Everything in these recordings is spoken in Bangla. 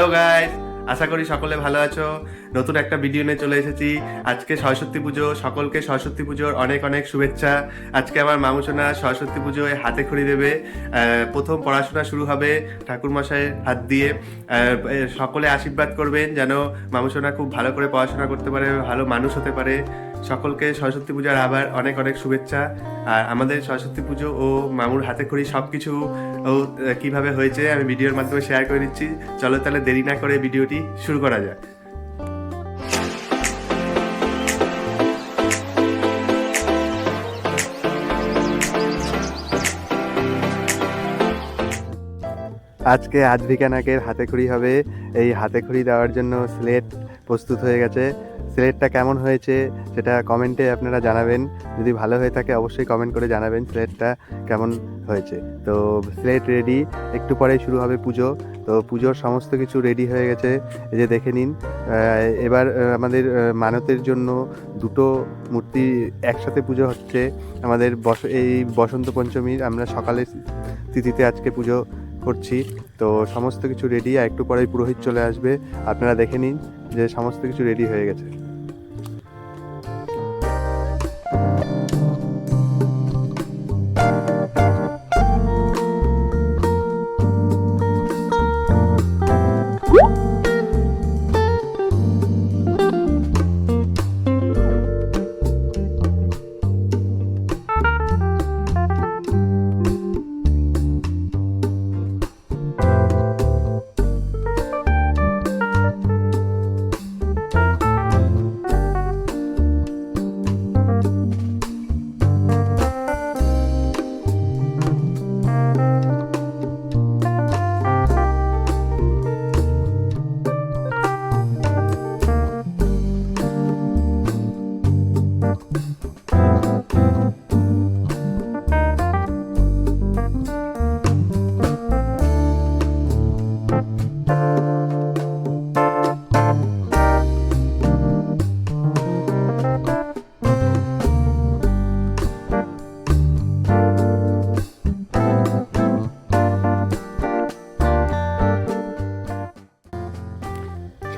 হ্যালো গাইস আশা করি সকলে ভালো আছো। নতুন একটা ভিডিও নিয়ে চলে এসেছি। আজকে সরস্বতী পুজো। সকলকে সরস্বতী পুজোর অনেক অনেক শুভেচ্ছা। আজকে আমার মামুসোনা সরস্বতী পুজোয় হাতে খড়ি দেবে। প্রথম পড়াশোনা শুরু হবে ঠাকুরমশাইয়ের হাত দিয়ে। সকলে আশীর্বাদ করবেন যেন মামুসোনা খুব ভালো করে পড়াশোনা করতে পারে, ভালো মানুষ হতে পারে। সকলকে সরস্বতী পূজার আবার অনেক অনেক শুভেচ্ছা। আর আমাদের সরস্বতী পুজো ও মামুর হাতে খড়ি সব কিছু ও কীভাবে হয়েছে আমি ভিডিওর মাধ্যমে শেয়ার করে দিচ্ছি। চলো তাহলে দেরি না করে ভিডিওটি শুরু করা যাক। আজকে আজভিকা নাকের হাতে খড়ি হবে। এই হাতে খড়ি দেওয়ার জন্য স্লেট প্রস্তুত হয়ে গেছে। স্লেটটা কেমন হয়েছে সেটা কমেন্টে আপনারা জানাবেন। যদি ভালো হয়ে থাকে অবশ্যই কমেন্ট করে জানাবেন স্লেটটা কেমন হয়েছে। তো স্লেট রেডি একটু পরেই শুরু হবে পুজো। তো পুজোর সমস্ত কিছু রেডি হয়ে গেছে, এই যে দেখে নিন। এবার আমাদের মানতের জন্য দুটো মূর্তি একসাথে পুজো হচ্ছে। আমাদের বস, এই বসন্ত পঞ্চমীর আমরা সকালে তিথিতে আজকে পুজো করছি। তো সমস্ত কিছু রেডি আর একটু পরেই পুরোহিত চলে আসবে। আপনারা দেখে নিন যে সমস্ত কিছু রেডি হয়ে গেছে।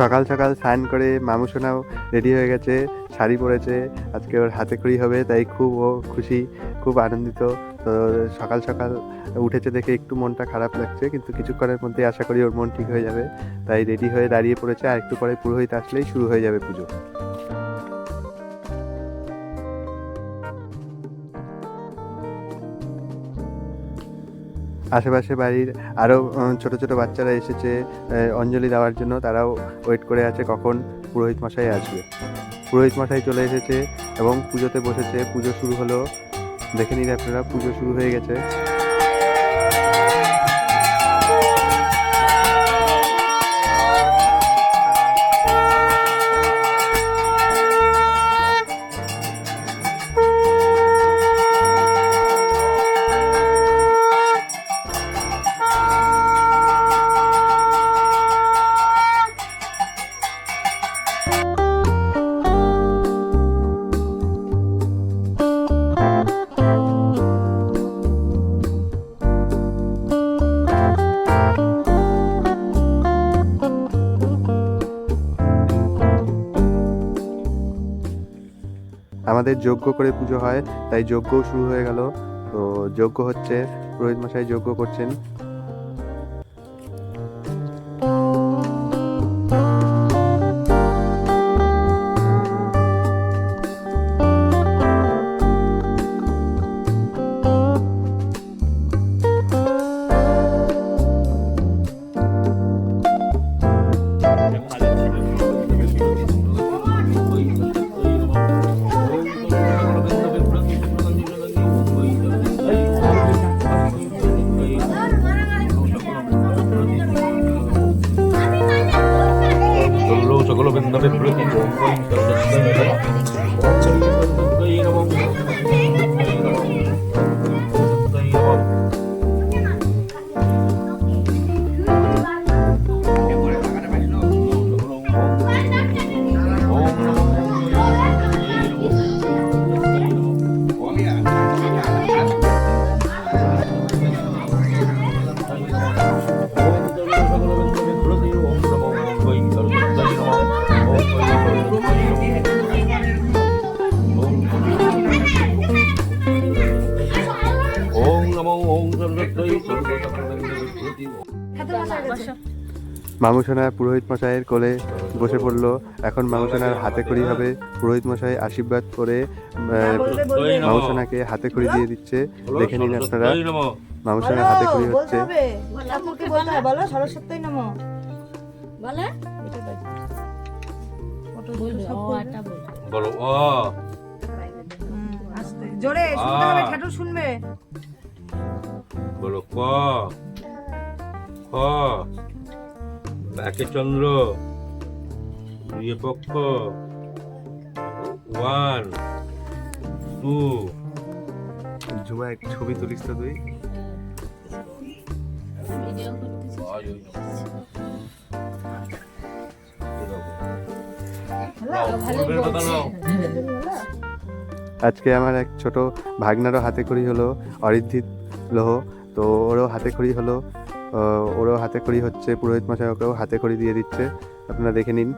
সকাল সকাল স্নান করে মামুসোনাও রেডি হয়ে গেছে, শাড়ি পরেছে, আজকে ওর হাতে খড়ি হবে, তাই খুব ও খুশি, খুব আনন্দিত। তো সকাল সকাল উঠেছে দেখে একটু মনটা খারাপ লাগছে, কিন্তু কিছুক্ষণের মধ্যে আশা করি ওর মন ঠিক হয়ে যাবে। তাই রেডি হয়ে দাঁড়িয়ে পড়েছে, আর একটু পরে পুরোহিত আসলেই শুরু হয়ে যাবে পুজো। আশেপাশে বাড়ির আরও ছোট ছোট বাচ্চারা এসেছে অঞ্জলি দেওয়ার জন্য। তারাও ওয়েট করে আছে কখন পুরোহিত মশাই আসবে। পুরোহিত মশাই চলে এসেছে এবং পুজোতে বসেছে। পুজো শুরু হলো। দেখে নিন আপনারা, পুজো শুরু হয়ে গেছে। আমাদের যজ্ঞ করে পুজো হয়, তাই যজ্ঞও শুরু হয়ে গেল। তো যজ্ঞ হচ্ছে, পুরোহিত মশাই যজ্ঞ করছেন। মামুসোনা পুরোহিত মশাইয়ের কোলে বসে পড়ল। এখন মামুসোনার হাতে খড়ি হবে। পুরোহিত মশাই আশীর্বাদ করে মামুসোনাকে হাতে খড়ি দিয়ে দিচ্ছে। দেখে নিন আপনারা মামুসোনার হাতে খড়ি হচ্ছে। বলো সরস্বতী নমো বলে বলো ও জোরে শুনতে হবে ঠাকুর শুনবে। বলো ক? খ একে চন্দ্র দুই পক্ষ ওয়ান, টু। ঝুমা এক ছবি তুলিস তো তুই। আজকে আমার এক ছোট ভাগনারও হাতে খড়ি হলো, অরিদ্ধিত লোহ, তো ওরও হাতে খড়ি হলো। ওরও হাতে খড়ি হচ্ছে পুরোহিত মশাই ওকেও হাতে খড়ি দিয়ে দিচ্ছে। আপনারা দেখে নিন।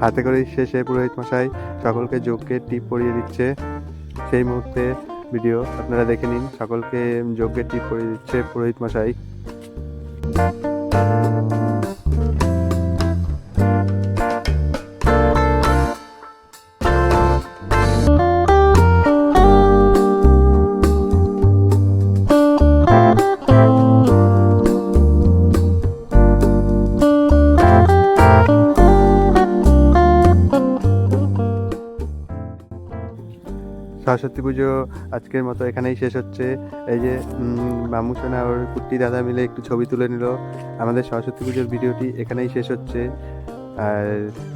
হাতে করে শেষে পুরোহিত মশাই। সকলকে যজ্ঞের টিপ পরিয়ে দিচ্ছে। সেই মুহূর্তে ভিডিও আপনারা দেখে নিন। সকলকে যজ্ঞের টিপ পরিয়ে দিচ্ছে পুরোহিত মশাই। সরস্বতী পুজো আজকের মতো এখানেই শেষ হচ্ছে। এই যে উম, মামু সোনা ওর কুট্টি দাদা মিলে একটু ছবি তুলে নিল। আমাদের সরস্বতী পুজোর ভিডিওটি এখানেই শেষ হচ্ছে। আর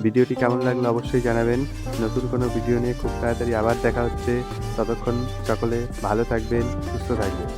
ভিডিওটি কেমন লাগল অবশ্যই জানাবেন। নতুন কোনো ভিডিও নিয়ে খুব তাড়াতাড়ি আবার দেখা হচ্ছে। ততক্ষণ সকলে ভালো থাকবেন সুস্থ থাকবেন।